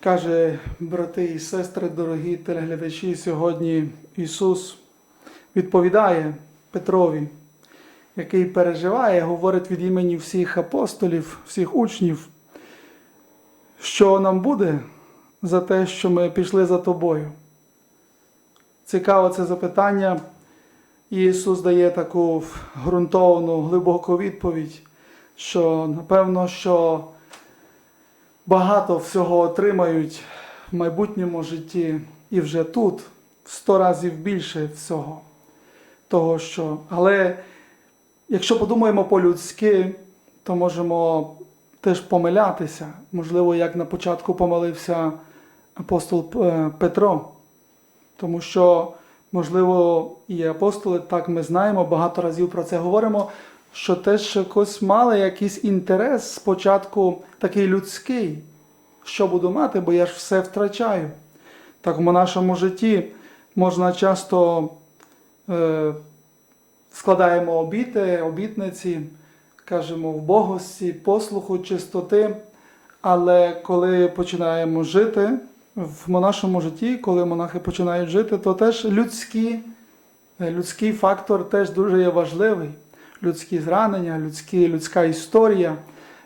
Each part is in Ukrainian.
Каже, брати і сестри, дорогі телеглядачі, сьогодні Ісус відповідає Петрові, який переживає, говорить від імені всіх апостолів, всіх учнів, що нам буде за те, що ми пішли за тобою. Цікаве це запитання. І Ісус дає таку ґрунтовну, глибоку відповідь, що напевно, що багато всього отримають в майбутньому житті і вже тут в сто разів більше всього. Того, що... Але якщо подумаємо по-людськи, то можемо теж помилятися. Можливо, як на початку помилився апостол е, Петро. Тому що, можливо, і апостоли, так ми знаємо, багато разів про це говоримо, що теж якось мали якийсь інтерес спочатку такий людський, що буду мати, бо я ж все втрачаю. Так в нашому житті можна часто е, складаємо обіти, обітниці, кажемо в богості, послуху, чистоти. Але коли починаємо жити в монашому житті, коли монахи починають жити, то теж людські, е, людський фактор теж дуже є важливий. Людські зранення, людські, людська історія,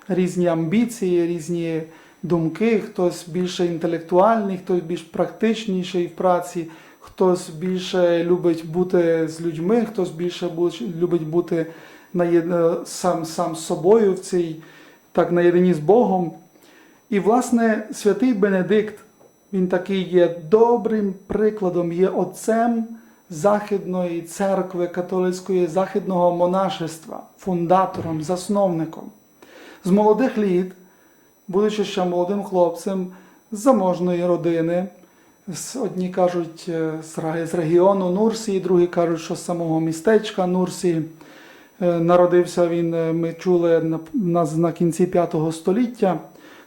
різні амбіції, різні думки, хтось більше інтелектуальний, хтось більш практичніший в праці, хтось більше любить бути з людьми, хтось більше любить бути наєд- сам, сам собою в цій, так наєдині з Богом. І, власне, святий Бенедикт, він такий є добрим прикладом, є отцем Західної церкви католицької, західного монашества, фундатором, засновником. З молодих літ, будучи ще молодим хлопцем з заможної родини, одні кажуть е, з регіону Нурсії, другі кажуть, що з самого містечка Нурсії. Е, Народився він, е, ми чули на, кінці 5 століття.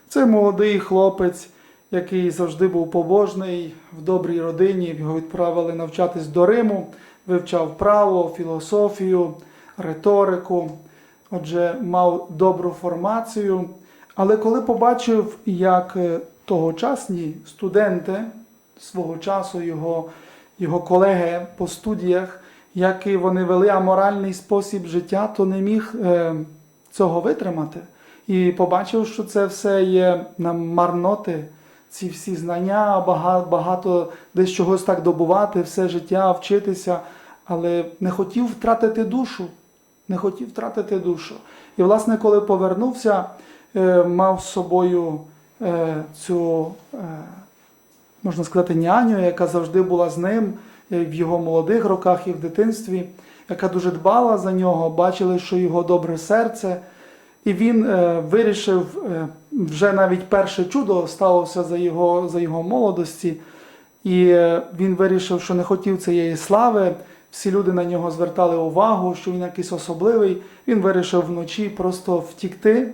Це молодий хлопець, який завжди був побожний в добрій родині. Його відправили навчатись до Риму, вивчав право, філософію, риторику. Отже, мав добру формацію. Але коли побачив, як е, тогочасні студенти свого часу, його, його колеги по студіях, як вони вели аморальний спосіб життя, то не міг е, цього витримати. І побачив, що це все є нам марноти, ці всі знання, багато, багато десь чогось так добувати, все життя вчитися, але не хотів втратити душу. Не хотів втратити душу. І, власне, коли повернувся, е, мав з собою е, цю, е, можна сказати, няню, яка завжди була з ним в його молодих роках і в дитинстві, яка дуже дбала за нього, бачили, що його добре серце. І він вирішив, вже навіть перше чудо сталося за його, за його молодості, і е, він вирішив, що не хотів цієї слави. Всі люди на нього звертали увагу, що він якийсь особливий. Він вирішив вночі просто втікти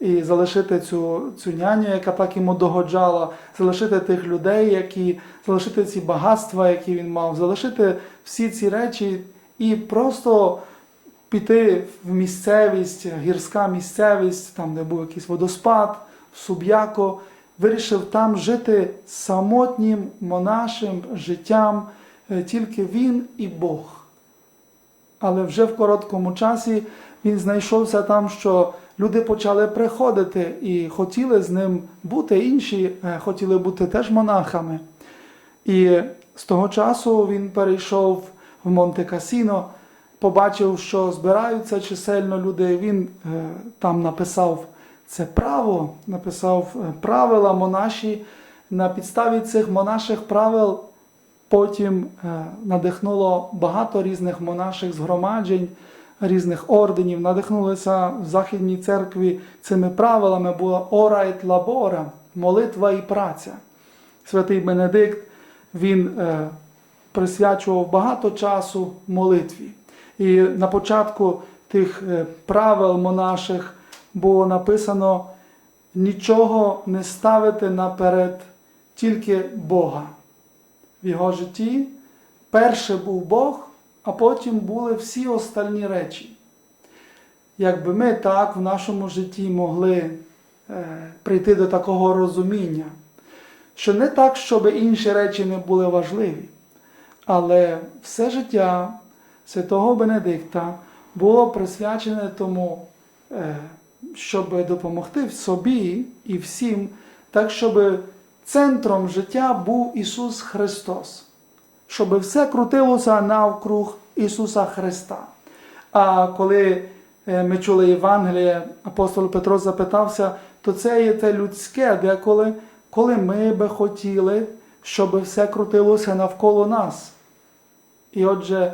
і залишити цю, цю няню, яка так йому догоджала, залишити тих людей, які залишити ці багатства, які він мав, залишити всі ці речі і просто піти в місцевість, гірська місцевість, там, де був якийсь водоспад, в Суб'яко, вирішив там жити самотнім монашим життям, е, тільки він і Бог. Але вже в короткому часі він знайшовся там, що люди почали приходити і хотіли з ним бути інші, е, хотіли бути теж монахами. І з того часу він перейшов в Монте-Касіно, побачив, що збираються чисельно люди. Він е, там написав це право, написав е, правила монаші. На підставі цих монаших правил потім е, надихнуло багато різних монаших згромаджень, різних орденів, надихнулися в Західній церкві цими правилами була ора et labora, молитва і праця. Святий Бенедикт він присвячував багато часу молитві. І на початку тих е, правил монаших було написано нічого не ставити наперед, тільки Бога. В його житті перше був Бог, а потім були всі остальні речі. Якби ми так в нашому житті могли е, прийти до такого розуміння, що не так, щоб інші речі не були важливі, але все життя святого Бенедикта було присвячене тому, е, щоб допомогти собі і всім, так, щоб центром життя був Ісус Христос, щоб все крутилося навкруг Ісуса Христа. А коли е, ми чули Євангеліє, апостол Петро запитався, то це є те людське, деколи, коли ми би хотіли, щоб все крутилося навколо нас. І отже,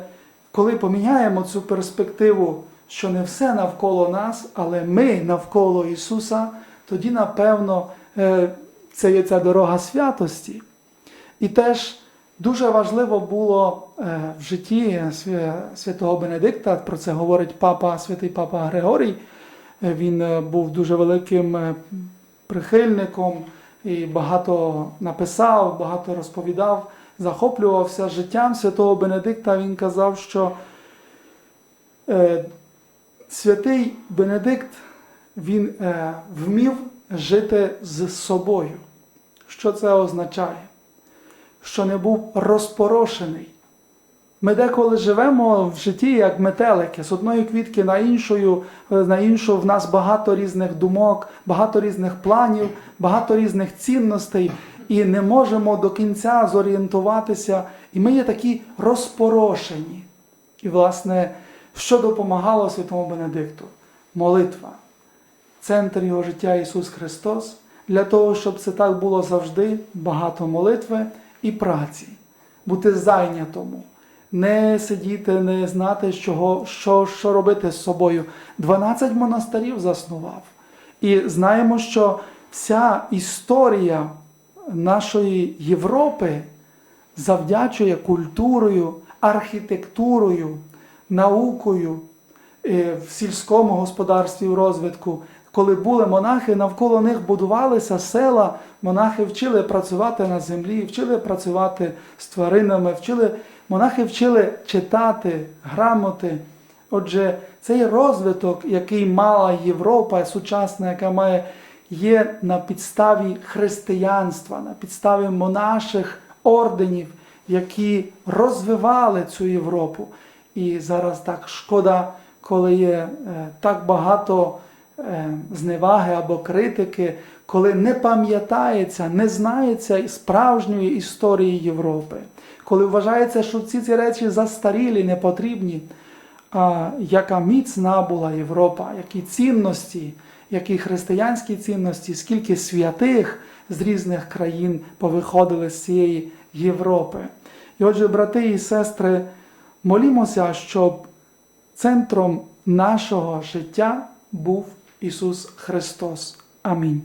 коли поміняємо цю перспективу, що не все навколо нас, але ми навколо Ісуса, тоді, напевно, е, це є ця дорога святості. І теж дуже важливо було е, в житті святого Бенедикта, про це говорить папа, святий папа Григорій. Е, Він був дуже великим прихильником і багато написав, багато розповідав, захоплювався життям святого Бенедикта. Він казав, що е, святий Бенедикт він е, вмів жити з собою. Що це означає? Що не був розпорошений. Ми деколи живемо в житті як метелики, з одної квітки на іншу, на іншу в нас багато різних думок, багато різних планів, багато різних цінностей, і не можемо до кінця зорієнтуватися. І ми є такі розпорошені. І, власне, що допомагало Святому Бенедикту? Молитва. Центр його життя Ісус Христос. Для того, щоб це так було завжди, багато молитви і праці, бути зайнятому, не сидіти, не знати, що, що, що робити з собою. 12 монастирів заснував. І знаємо, що вся історія нашої Європи завдячує культурою, архітектурою, наукою е, в сільському господарстві в розвитку. Коли були монахи, навколо них будувалися села, монахи вчили працювати на землі, вчили працювати з тваринами, вчили, монахи вчили читати грамоти. Отже, цей розвиток, який мала Європа сучасна, яка має, є на підставі християнства, на підставі монаших орденів, які розвивали цю Європу. І зараз так шкода, коли є е, так багато е, зневаги або критики, коли не пам'ятається, не знається справжньої історії Європи, коли вважається, що ці ці речі застарілі, непотрібні. А яка міцна була Європа, які цінності, які християнські цінності, скільки святих з різних країн повиходили з цієї Європи. І отже, брати і сестри, молімося, щоб центром нашого життя був Ісус Христос. Амінь.